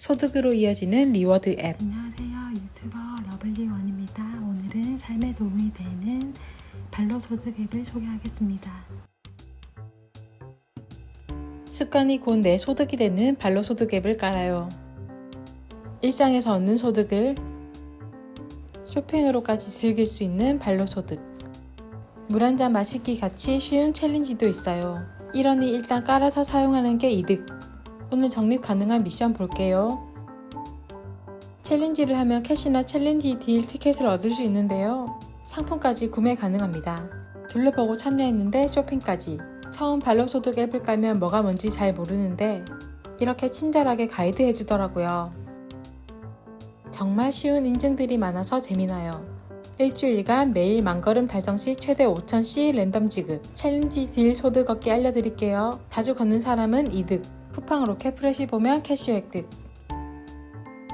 소득으로 이어지는 리워드 앱. 안녕하세요. 유튜버 러블리원입니다. 오늘은 삶에 도움이 되는 발로 소득 앱을 소개하겠습니다. 습관이 곧 내 소득이 되는 발로 소득 앱을 깔아요. 일상에서 얻는 소득을 쇼핑으로까지 즐길 수 있는 발로 소득. 물 한 잔 마시기 같이 쉬운 챌린지도 있어요. 이러니 일단 깔아서 사용하는 게 이득. 오늘 적립 가능한 미션 볼게요. 챌린지를 하면 캐시나 챌린지 딜 티켓을 얻을 수 있는데요. 상품까지 구매 가능합니다. 둘러보고 참여했는데 쇼핑까지. 처음 발로소득 앱을 깔면 뭐가 뭔지 잘 모르는데 이렇게 친절하게 가이드 해주더라고요. 정말 쉬운 인증들이 많아서 재미나요. 일주일간 매일 만걸음 달성 시 최대 5,000C 랜덤 지급, 챌린지 딜 소득 얻기 알려드릴게요. 자주 걷는 사람은 이득, 쿠팡으로 캐프레시 보면 캐시 획득.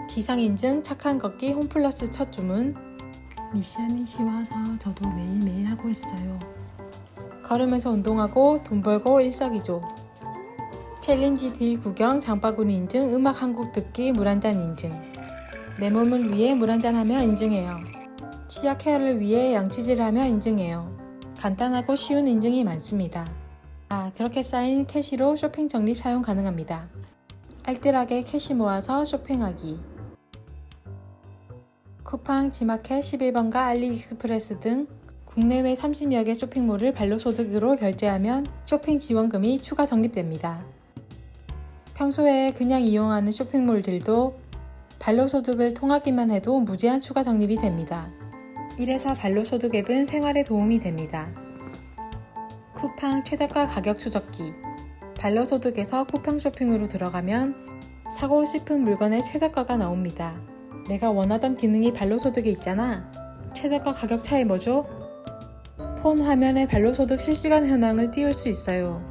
기상 인증, 착한 걷기, 홈플러스 첫 주문, 미션이 쉬워서 저도 매일매일 하고 있어요. 걸으면서 운동하고 돈 벌고 일석이조. 챌린지 딜 구경, 장바구니 인증, 음악 한 곡 듣기, 물 한 잔 인증. 내 몸을 위해 물 한 잔 하며 인증해요. 치아 케어를 위해 양치질을 하며 인증해요. 간단하고 쉬운 인증이 많습니다. 아, 그렇게 쌓인 캐시로 쇼핑 적립 사용 가능합니다. 알뜰하게 캐시 모아서 쇼핑하기. 쿠팡, 지마켓 11번가 알리익스프레스 등 국내외 30여 개 쇼핑몰을 발로소득으로 결제하면 쇼핑 지원금이 추가 적립됩니다. 평소에 그냥 이용하는 쇼핑몰들도 발로소득을 통하기만 해도 무제한 추가 적립이 됩니다. 이래서 발로소득 앱은 생활에 도움이 됩니다. 쿠팡 최저가 가격 추적기 발로소득에서 쿠팡 쇼핑으로 들어가면 사고 싶은 물건의 최저가가 나옵니다. 내가 원하던 기능이 발로소득에 있잖아. 최저가 가격 차이 뭐죠? 폰 화면에 발로소득 실시간 현황을 띄울 수 있어요.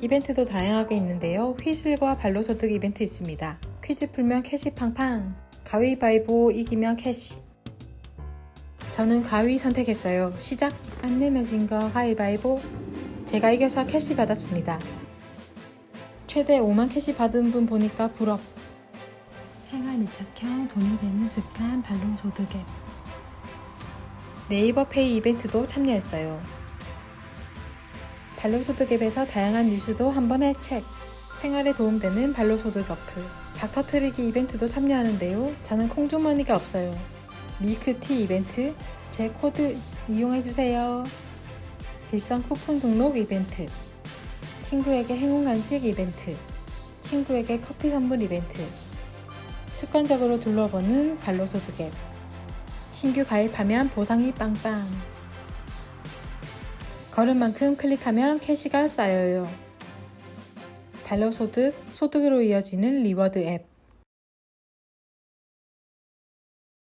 이벤트도 다양하게 있는데요. 휘슬과 발로소득 이벤트 있습니다. 퀴즈 풀면 캐시 팡팡. 가위바위보 이기면 캐시. 저는 가위 선택했어요. 시작. 안 내면 진거 가위바위보. 제가 이겨서 캐시 받았습니다. 최대 5만 캐시 받은 분 보니까 부럽. 생활 밀착형 돈이 되는 습관 발로소득 앱. 네이버 페이 이벤트도 참여했어요. 발로소득 앱에서 다양한 뉴스도 한 번에 체크. 생활에 도움되는 발로소득 어플. 박 터트리기 이벤트도 참여하는데요. 저는 콩주머니가 없어요. 밀크티 이벤트. 제 코드 이용해주세요. 일선 쿠폰 등록 이벤트. 친구에게 행운 간식 이벤트. 친구에게 커피 선물 이벤트. 습관적으로 둘러보는 발로소득 앱. 신규 가입하면 보상이 빵빵. 걸은 만큼 클릭하면 캐시가 쌓여요. 발로소득, 소득으로 이어지는 리워드 앱.